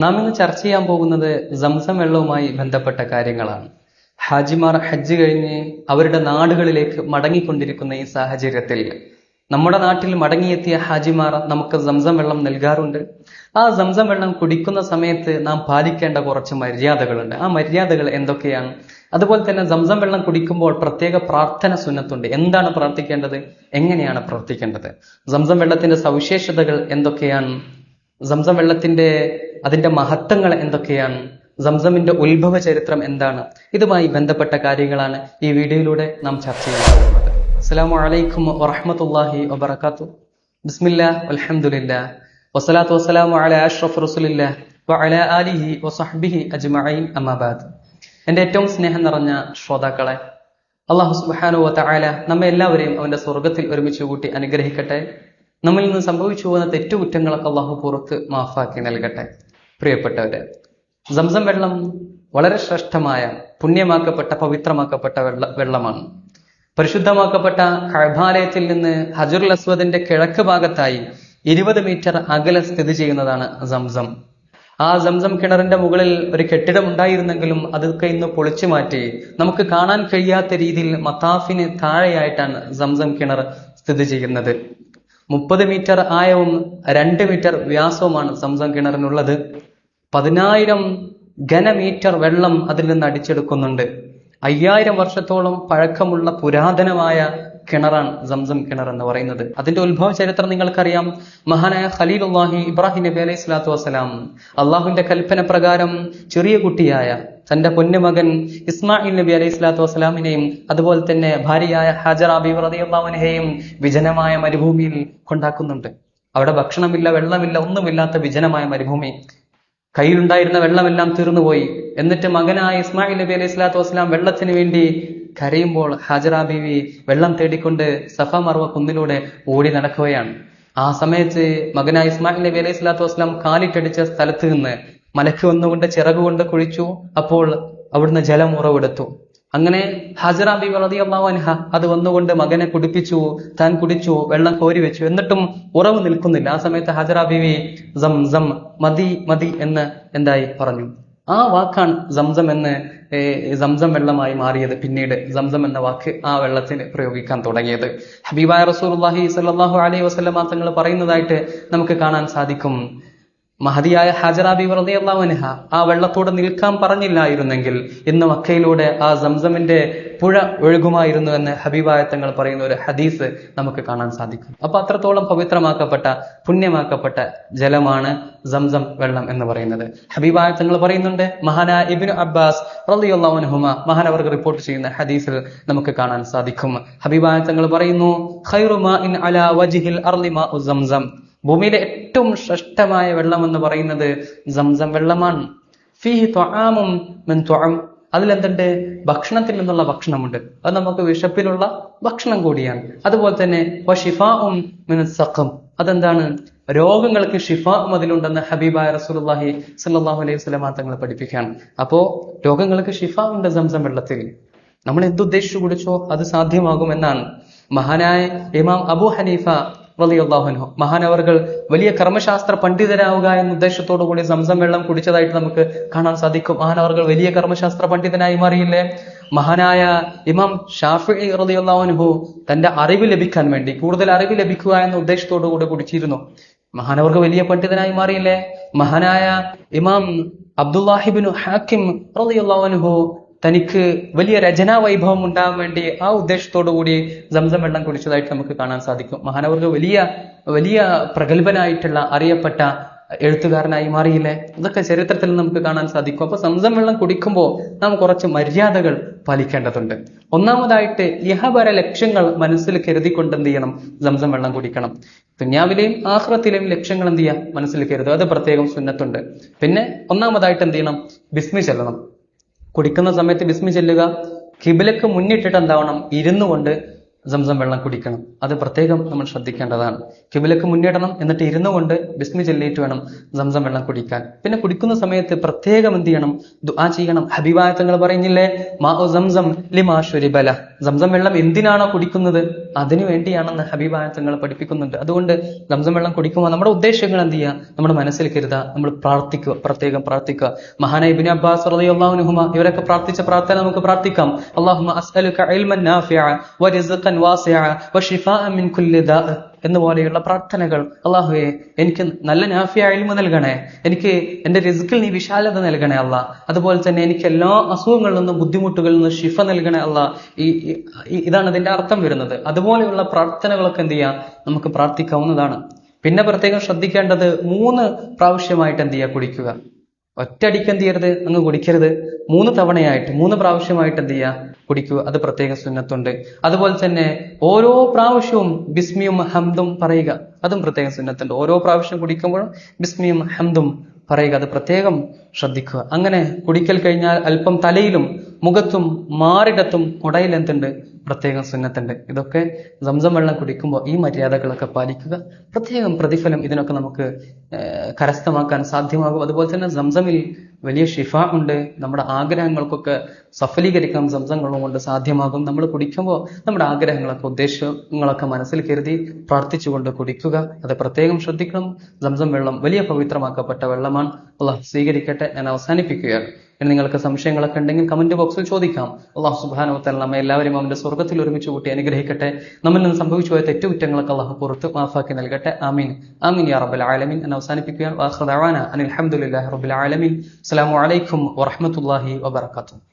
നാം ഇന്ന് ചർച്ച ചെയ്യാൻ പോകുന്നത് സംസം വെള്ളവുമായി ബന്ധപ്പെട്ട കാര്യങ്ങളാണ്. ഹാജിമാർ ഹജ്ജ് കഴിഞ്ഞ് അവരുടെ നാടുകളിലേക്ക് മടങ്ങിക്കൊണ്ടിരിക്കുന്ന ഈ സാഹചര്യത്തിൽ നമ്മുടെ നാട്ടിൽ മടങ്ങിയെത്തിയ ഹാജിമാർ നമുക്ക് സംസം വെള്ളം നൽകാറുണ്ട്. ആ സംസം വെള്ളം കുടിക്കുന്ന സമയത്ത് നാം പാലിക്കേണ്ട കുറച്ച് മര്യാദകളുണ്ട്. ആ മര്യാദകൾ എന്തൊക്കെയാണ്? അതുപോലെ തന്നെ സംസം വെള്ളം കുടിക്കുമ്പോൾ പ്രത്യേക പ്രാർത്ഥന സുന്നത്തുണ്ട്. എന്താണ് പ്രാർത്ഥിക്കേണ്ടത്? എങ്ങനെയാണ് പ്രാർത്ഥിക്കേണ്ടത്? സംസം വെള്ളത്തിന്റെ സവിശേഷതകൾ എന്തൊക്കെയാണ്? സംസം വെള്ളത്തിന്റെ അതിന്റെ മഹത്വങ്ങൾ എന്തൊക്കെയാണ്? സംസമിന്റെ ഉത്ഭവ ചരിത്രം എന്താണ്? ഇതുമായി ബന്ധപ്പെട്ട കാര്യങ്ങളാണ് ഈ വീഡിയോയിലൂടെ നാം ചർച്ച ചെയ്യാൻ പോകുന്നത്. അസ്സലാമു അലൈക്കും വറഹ്മത്തുള്ളാഹി വബർക്കാത്തു ബിസ്മില്ല അലഹമുല്ല വസ്സലാത്തു വസ്സലാമു അലാ അഷ്റഫ് റസുലില്ല വഅലാ ആലിഹി വസഹ്ബിഹി അജ്മഈൻ അമാബാദ് എന്റെ ഏറ്റവും സ്നേഹം നിറഞ്ഞ ശ്രോതാക്കളെ അള്ളാഹു സുബ്ഹാനഹു വതആല നമ്മെ എല്ലാവരെയും അവന്റെ സ്വർഗത്തിൽ ഒരുമിച്ച് കൂട്ടി അനുഗ്രഹിക്കട്ടെ. നമ്മിൽ നിന്ന് സംഭവിച്ചു പോകുന്ന തെറ്റുകുറ്റങ്ങളൊക്കെ അള്ളാഹു പുറത്ത് മാഫാക്കി നൽകട്ടെ. പ്രിയപ്പെട്ടവരെ സംസം വെള്ളം വളരെ ശ്രേഷ്ഠമായ പുണ്യമാക്കപ്പെട്ട പവിത്രമാക്കപ്പെട്ട വെള്ള വെള്ളമാണ്. പരിശുദ്ധമാക്കപ്പെട്ട കഴബാലയത്തിൽ നിന്ന് ഹജറുൽ അസ്വദിന്റെ കിഴക്ക് ഭാഗത്തായി ഇരുപത് മീറ്റർ അകലെ സ്ഥിതി ചെയ്യുന്നതാണ് സംസം. ആ സംസം കിണറിന്റെ മുകളിൽ ഒരു കെട്ടിടം ഉണ്ടായിരുന്നെങ്കിലും അതൊക്കെ ഇന്ന് പൊളിച്ചു മാറ്റി നമുക്ക് കാണാൻ കഴിയാത്ത രീതിയിൽ മത്താഫിന് താഴെയായിട്ടാണ് സംസം കിണർ സ്ഥിതി ചെയ്യുന്നത്. മുപ്പത് മീറ്റർ ആയവും രണ്ട് മീറ്റർ വ്യാസവുമാണ് സംസം കിണറിനുള്ളത്. പതിനായിരം ഘനമീറ്റർ വെള്ളം അതിൽ നിന്ന് അടിച്ചെടുക്കുന്നുണ്ട്. അയ്യായിരം വർഷത്തോളം പഴക്കമുള്ള പുരാതനമായ കിണറാണ് സംസം കിണർ എന്ന് പറയുന്നത്. അതിന്റെ ഉത്ഭവ ചരിത്രം നിങ്ങൾക്കറിയാം. മഹാനായ ഖലീൽ അള്ളാഹി ഇബ്രാഹിം നബി അലൈഹി സ്വലാത്തു വസ്സലാം അള്ളാഹുവിന്റെ കൽപ്പന പ്രകാരം ചെറിയ കുട്ടിയായ തന്റെ പൊന്നുമകൻ ഇസ്മായിൽ നബി അലൈഹി സ്വലാത്തു വസ്സലാമിനെയും അതുപോലെ തന്നെ ഭാര്യയായ ഹാജറ ബീബ് റളിയല്ലാഹുവിനെയും വിജനമായ മരുഭൂമിയിൽ കൊണ്ടാക്കുന്നുണ്ട്. അവിടെ ഭക്ഷണമില്ല വെള്ളമില്ല ഒന്നുമില്ലാത്ത വിജനമായ മരുഭൂമി. കയ്യിലുണ്ടായിരുന്ന വെള്ളമെല്ലാം തീർന്നുപോയി. എന്നിട്ട് മകനായ ഇസ്മായിൽ നബി അലൈഹി സ്വലാത്തു വസ്സലാം വെള്ളത്തിന് വേണ്ടി കരയുമ്പോൾ ഹാജറ ബീവി വെള്ളം തേടിക്കൊണ്ട് സഫ മർവ കുന്നിലൂടെ ഓടി നടക്കുകയാണ്. ആ സമയത്ത് മകനായ ഇസ്മായിൽ നബി അലൈഹി സ്വലാത്തു വസ്സലാം കാലിട്ടടിച്ച സ്ഥലത്ത് നിന്ന് മലക്ക് വന്നുകൊണ്ട് ചിറകുകൊണ്ട് കുഴിച്ചു. അപ്പോൾ അവിടുന്ന് ജലം ഉറവെടുത്തു. അങ്ങനെ ഹജറ ബീവി റളിയല്ലാഹു അൻഹ അത് വന്നുകൊണ്ട് മകനെ കുടിപ്പിച്ചു താൻ കുടിച്ചു വെള്ളം കോരി വെച്ചു. എന്നിട്ടും ഉറവ് നിൽക്കുന്നില്ല. ആ സമയത്ത് ഹജറ ബിവി സം സം മതി മതി എന്ന് എന്തായി പറഞ്ഞു. ആ വാക്കാണ് സംസം എന്ന് സംസം വെള്ളമായി മാറിയത്. പിന്നീട് സംസം എന്ന വാക്ക് ആ വെള്ളത്തിന് പ്രയോഗിക്കാൻ തുടങ്ങിയത്. ഹബീബായ റസൂലുള്ളാഹി സല്ലാഹു അലൈഹി വസല്ലമ തങ്ങൾ പറയുന്നതായിട്ട് നമുക്ക് കാണാൻ സാധിക്കും. മഹതിയായ ഹജറാബി വ്രതയല്ലാവൻഹ ആ വെള്ളത്തോട് നിൽക്കാൻ പറഞ്ഞില്ലായിരുന്നെങ്കിൽ ഇന്ന് മക്കയിലൂടെ ആ സംസമിന്റെ പുഴ ഒഴുകുമായിരുന്നു എന്ന് ഹബീബായ തങ്ങൾ പറയുന്ന ഒരു ഹദീസ് നമുക്ക് കാണാൻ സാധിക്കും. അപ്പൊ അത്രത്തോളം പവിത്രമാക്കപ്പെട്ട പുണ്യമാക്കപ്പെട്ട ജലമാണ് സംസം വെള്ളം എന്ന് പറയുന്നത്. ഹബീബായ തങ്ങൾ പറയുന്നുണ്ട് മഹാന ഇബിൻ അബ്ബാസ് റളിയല്ലാഹുൻഹുമ മഹാനവർക്ക് റിപ്പോർട്ട് ചെയ്യുന്ന ഹദീസിൽ നമുക്ക് കാണാൻ സാധിക്കും. ഹബീബായ തങ്ങൾ പറയുന്നു ഖൈറുമാ ഇൻ വജിഹിൽ അർലിമാ സംസം. ഭൂമിയിലെ ഏറ്റവും ശ്രേഷ്ഠമായ വെള്ളം എന്ന് പറയുന്നത് സംസം വെള്ളമാണ്. ഫീഹി ത്വാമും അതിലെന്തുണ്ട്? ഭക്ഷണത്തിൽ നിന്നുള്ള ഭക്ഷണമുണ്ട്. അത് നമുക്ക് വിശപ്പിലുള്ള ഭക്ഷണം കൂടിയാണ്. അതുപോലെ തന്നെ മിൻ സഖം. അതെന്താണ്? രോഗങ്ങൾക്ക് ഷിഫാഉം അതിലുണ്ടെന്ന് ഹബീബായ റസൂലുള്ളാഹി സ്വല്ലല്ലാഹു അലൈഹി വസല്ലമ തങ്ങൾ പഠിപ്പിക്കുകയാണ്. അപ്പോ രോഗങ്ങൾക്ക് ഷിഫ ഉണ്ട് സംസം വെള്ളത്തിൽ. നമ്മൾ എന്തുദ്ദേശിച്ചു കുടിച്ചോ അത് സാധ്യമാകും എന്നാണ് മഹാനായ ഇമാം അബു ഹനീഫ റളിയല്ലാഹുഅൻഹു മഹാനവർകൾ വലിയ കർമ്മശാസ്ത്ര പണ്ഡിതരാവുക എന്ന ഉദ്ദേശത്തോടു കൂടി സംസം വെള്ളം കുടിച്ചതായിട്ട് നമുക്ക് കാണാൻ സാധിക്കും. മഹാനവറുകൾ വലിയ കർമ്മശാസ്ത്ര പണ്ഡിതനായി മാറിയില്ലേ? മഹാനായ ഇമാം ഷാഫി റളിയല്ലാഹുഅൻഹു തന്റെ അറിവ് ലഭിക്കാൻ വേണ്ടി കൂടുതൽ അറിവ് ലഭിക്കുക എന്ന ഉദ്ദേശത്തോടു കൂടി കുടിച്ചിരുന്നു. മഹാനവർക്ക് വലിയ പണ്ഡിതനായി മാറിയില്ലേ? മഹാനായ ഇമാം അബ്ദുല്ലാഹിബിനു ഹാക്കിം റളിയല്ലാഹുഅൻഹു തനിക്ക് വലിയ രചനാ വൈഭവം ഉണ്ടാകാൻ വേണ്ടി ആ ഉദ്ദേശത്തോടു കൂടി സംസം വെള്ളം കുടിച്ചതായിട്ട് നമുക്ക് കാണാൻ സാധിക്കും. മഹാനവർക്ക് വലിയ വലിയ പ്രഗത്ഭനായിട്ടുള്ള അറിയപ്പെട്ട എഴുത്തുകാരനായി മാറിയില്ലേ? ഇതൊക്കെ ചരിത്രത്തിൽ നമുക്ക് കാണാൻ സാധിക്കും. അപ്പൊ സംസം വെള്ളം കുടിക്കുമ്പോൾ നാം കുറച്ച് മര്യാദകൾ പാലിക്കേണ്ടതുണ്ട്. ഒന്നാമതായിട്ട് ഇഹപര ലക്ഷ്യങ്ങൾ മനസ്സിൽ കരുതിക്കൊണ്ട് എന്ത് ചെയ്യണം? സംസം വെള്ളം കുടിക്കണം. ദുന്യാവിലെയും ആഹ്റത്തിലെയും ലക്ഷ്യങ്ങൾ എന്ത് ചെയ്യുക? മനസ്സിൽ കരുതുക. അത് പ്രത്യേകം സുന്നത്തുണ്ട്. പിന്നെ ഒന്നാമതായിട്ട് എന്ത് ചെയ്യണം? ബിസ്മി ചെല്ലണം. കുടിക്കുന്ന സമയത്ത് ബിസ്മി ചെല്ലുക. കിബിലക്ക് മുന്നിട്ടിട്ട് എന്താവണം? ഇരുന്നു കൊണ്ട് സംസം വെള്ളം കുടിക്കണം. അത് പ്രത്യേകം നമ്മൾ ശ്രദ്ധിക്കേണ്ടതാണ്. കിബിലക്ക് മുന്നിടണം എന്നിട്ട് ഇരുന്നു കൊണ്ട് ബിസ്മി ചൊല്ലിയിട്ട് വേണം സംസം വെള്ളം കുടിക്കാൻ. പിന്നെ കുടിക്കുന്ന സമയത്ത് പ്രത്യേകം എന്ത് ചെയ്യണം? ദുആ ചെയ്യണം. അഭിവായത്തങ്ങൾ പറയുന്നില്ലേ? മാ സംസം ലിമാ ബല സംസം വെള്ളം എന്തിനാണോ കുടിക്കുന്നത്? അതിനു വേണ്ടിയാണെന്ന് അഭിവായത്തങ്ങൾ പഠിപ്പിക്കുന്നുണ്ട്. അതുകൊണ്ട് സംസം വെള്ളം കുടിക്കുമ്പോൾ നമ്മുടെ ഉദ്ദേശങ്ങൾ എന്ത് ചെയ്യുക? നമ്മുടെ മനസ്സിൽ കരുതുക. നമ്മൾ പ്രാർത്ഥിക്കുക. പ്രത്യേകം പ്രാർത്ഥിക്കുക. മഹാന ഇബിൻ അബ്ബാസ് റളിയല്ലാഹുനുഹുമ ഇവരൊക്കെ പ്രാർത്ഥിച്ച പ്രാർത്ഥന നമുക്ക് പ്രാർത്ഥിക്കാം. അല്ലാഹുമ്മ ഇൽമൻ എന്നുപോലെയുള്ള പ്രാർത്ഥനകൾ അള്ളാഹുവെ എനിക്ക് നല്ല നാഫിയ അഴിമ നൽകണേ. എനിക്ക് എന്റെ റിസ്കിൽ നീ വിശാലത നൽകണേ അല്ല അതുപോലെ തന്നെ എനിക്ക് എല്ലാ അസുഖങ്ങളിൽ നിന്നും ബുദ്ധിമുട്ടുകളിൽ നിന്നും ഷിഫ നൽകണേ അല്ല ഈ ഇതാണ് അതിന്റെ അർത്ഥം വരുന്നത്. അതുപോലെയുള്ള പ്രാർത്ഥനകളൊക്കെ എന്ത് ചെയ്യാം? നമുക്ക് പ്രാർത്ഥിക്കാവുന്നതാണ്. പിന്നെ പ്രത്യേകം ശ്രദ്ധിക്കേണ്ടത് മൂന്ന് പ്രാവശ്യമായിട്ട് എന്ത് ചെയ്യുക? കുടിക്കുക. ഒറ്റയടിക്ക് എന്ത് ചെയ്യരുത്? അങ്ങ് കുടിക്കരുത്. മൂന്ന് തവണയായിട്ട് മൂന്ന് പ്രാവശ്യമായിട്ട് എന്ത് ചെയ്യുക? കുടിക്കുക അത് പ്രത്യേക സുന്നത്തുണ്ട്. അതുപോലെ തന്നെ ഓരോ പ്രാവശ്യവും ബിസ്മിയും ഹംദും പറയുക അതും പ്രത്യേക സുന്നത്തുണ്ട്. ഓരോ പ്രാവശ്യം കുടിക്കുമ്പോഴും ബിസ്മിയും ഹംദും പറയുക അത് പ്രത്യേകം ശ്രദ്ധിക്കുക. അങ്ങനെ കുടിക്കൽ കഴിഞ്ഞാൽ അല്പം തലയിലും മുഖത്തും മാറിടത്തും കുടയിൽ എന്തുണ്ട്? പ്രത്യേകം സുന്നത്തുണ്ട്. ഇതൊക്കെ സംസം വെള്ളം കുടിക്കുമ്പോൾ ഈ മര്യാദകളൊക്കെ പാലിക്കുക. പ്രത്യേകം പ്രതിഫലം ഇതിനൊക്കെ നമുക്ക് കരസ്ഥമാക്കാൻ സാധ്യമാകും. അതുപോലെ തന്നെ സംസമിൽ വലിയ ഷിഫ ഉണ്ട്. നമ്മുടെ ആഗ്രഹങ്ങൾക്കൊക്കെ സഫലീകരിക്കാൻ സംസങ്ങളും കൊണ്ട് സാധ്യമാകും. നമ്മൾ കുടിക്കുമ്പോൾ നമ്മുടെ ആഗ്രഹങ്ങളൊക്കെ ഉദ്ദേശങ്ങളൊക്കെ മനസ്സിൽ കരുതി പ്രാർത്ഥിച്ചുകൊണ്ട് കുടിക്കുക. അത് പ്രത്യേകം ശ്രദ്ധിക്കണം. സംസം വെള്ളം വലിയ പവിത്രമാക്കപ്പെട്ട വെള്ളമാണ്. അള്ളാഹ് സ്വീകരിക്കട്ടെ. ഞാൻ അവസാനിപ്പിക്കുകയാണ്. ഇനി നിങ്ങൾക്ക് സംശയങ്ങളൊക്കെ ഉണ്ടെങ്കിൽ കമന്റ് ബോക്സിൽ ചോദിക്കാം. അള്ളാഹു സുബാനുവത്തൽ നമ്മെ എല്ലാവരും അവന്റെ സ്വർഗത്തിൽ ഒരുമിച്ച് കൂട്ടി അനുഗ്രഹിക്കട്ടെ. നമ്മിൽ നിന്ന് സംഭവിച്ചു പോയ തെറ്റുകുറ്റങ്ങളൊക്കെ അള്ളാഹു പുറത്ത് മാഫാക്കി നൽകട്ടെ. ആമീൻ. ആമീൻ യാ റബ്ബൽ ആലമീൻ. എന്ന് അവസാനിപ്പിക്കുകയാണ്. അനിൽ അലഹമുല്ലാ റബ്ബുൽ ആലമീൻ. അസ്സലാമു അലൈക്കും വറഹ്മത്തുള്ളാഹി വബറകാതുഹു.